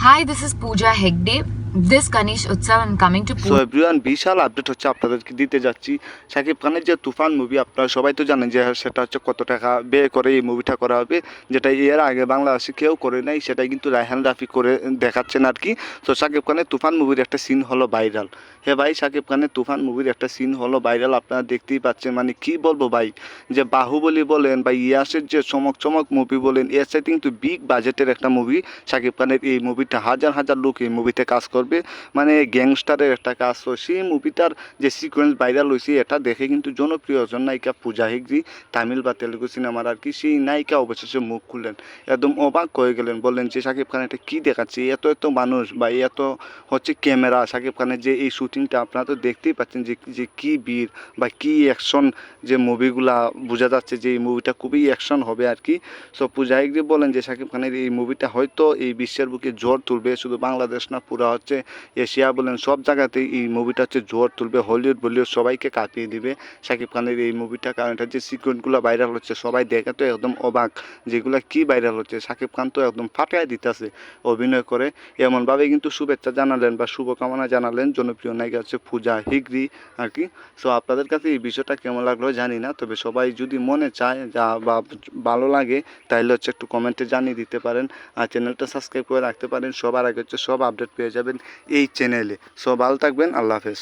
Hi, this is Pooja Hegde. This Ganesh Utsav, I'm coming to Pune. Everyone বিশাল update হচ্ছে আপনাদেরকে দিতে যাচ্ছি। শাকিব খানের যে তুফান মুভি আপনারা সবাই তো জানেন যে সেটা হচ্ছে কত টাকা ব্যয় করে এই মুভিটা করা হবে। যেটা এর আগে বাংলাদেশে কেউ করে নাই সেটাই কিন্তু রায়হান রাফি করে দেখাচ্ছেন আর কি। তো শাকিব খানের তুফান মুভির একটা সিন হলো ভাইরাল হ্যাঁ ভাই শাকিব খানের তুফান মুভির একটা সিন হলো ভাইরাল আপনারা দেখতেই পাচ্ছেন। মানে কি বলব ভাই যে বাহুবলী বলেন বা ইয়াসের যে চমক চমক মুভি বলেন এর সাথে কিন্তু বিগ বাজেটের একটা মুভি শাকিব খানের এই মুভিটা হাজার হাজার লোক এই মুভিতে কাজ করবে। মানে গ্যাংস্টারের একটা কাজ তো, সেই মুভিটার যে সিকোয়েন্স ভাইরাল হয়েছে এটা দেখে কিন্তু জনপ্রিয় একজন নায়িকা পূজা হেগড়ি, তামিল বা তেলুগু সিনেমার আর কি, সেই নায়িকা অবশেষে মুখ খুললেন। একদম অবাক হয়ে গেলেন, বললেন যে, শাকিব খান, এটা কী দেখাচ্ছে? এত এত মানুষ বা এত হচ্ছে ক্যামেরা শাকিব খানের যে এই শুটিংটা আপনারা তো দেখতেই পাচ্ছেন যে যে কী বীর বা কী অ্যাকশন যে মুভিগুলা বোঝা যাচ্ছে যে, এই মুভিটা খুবই অ্যাকশন হবে আর কি। সো পূজা হেগড়ি বলেন যে, শাকিব খানের এই মুভিটা হয়তো এই বিশ্বের বুকে জোর তুলবে, শুধু বাংলাদেশ না, পুরো এশিয়া বলেন, সব জায়গাতেই এই মুভিটা হচ্ছে জোর তুলবে। হলিউড বলিউড সবাইকে কাঁপিয়ে দিবে। শাকিব খানের এই মুভিটা কারণ এটা যে সিকুয়েন্টগুলো ভাইরাল হচ্ছে, সবাই দেখে তো একদম অবাক যেগুলো কি ভাইরাল হচ্ছে। শাকিব খান তো একদম ফাটাই দিতেছে অভিনয় করে। এমনভাবে কিন্তু শুভেচ্ছা জানালেন বা শুভকামনা জানালেন জনপ্রিয় নায়িকা হচ্ছে পূজা হিগড়ি আর কি। সো আপনাদের কাছে এই বিষয়টা কেমন লাগল জানি না, তবে সবাই যদি মনে চায় যা বা ভালো লাগে তাহলে হচ্ছে একটু কমেন্টে জানিয়ে দিতে পারেন। আর চ্যানেলটা সাবস্ক্রাইব করে রাখতে পারেন। সবার আগে হচ্ছে সব আপডেট পেয়ে যাবেন। এই চ্যানেলে সো ভালো থাকবেন আল্লাহ হাফেজ।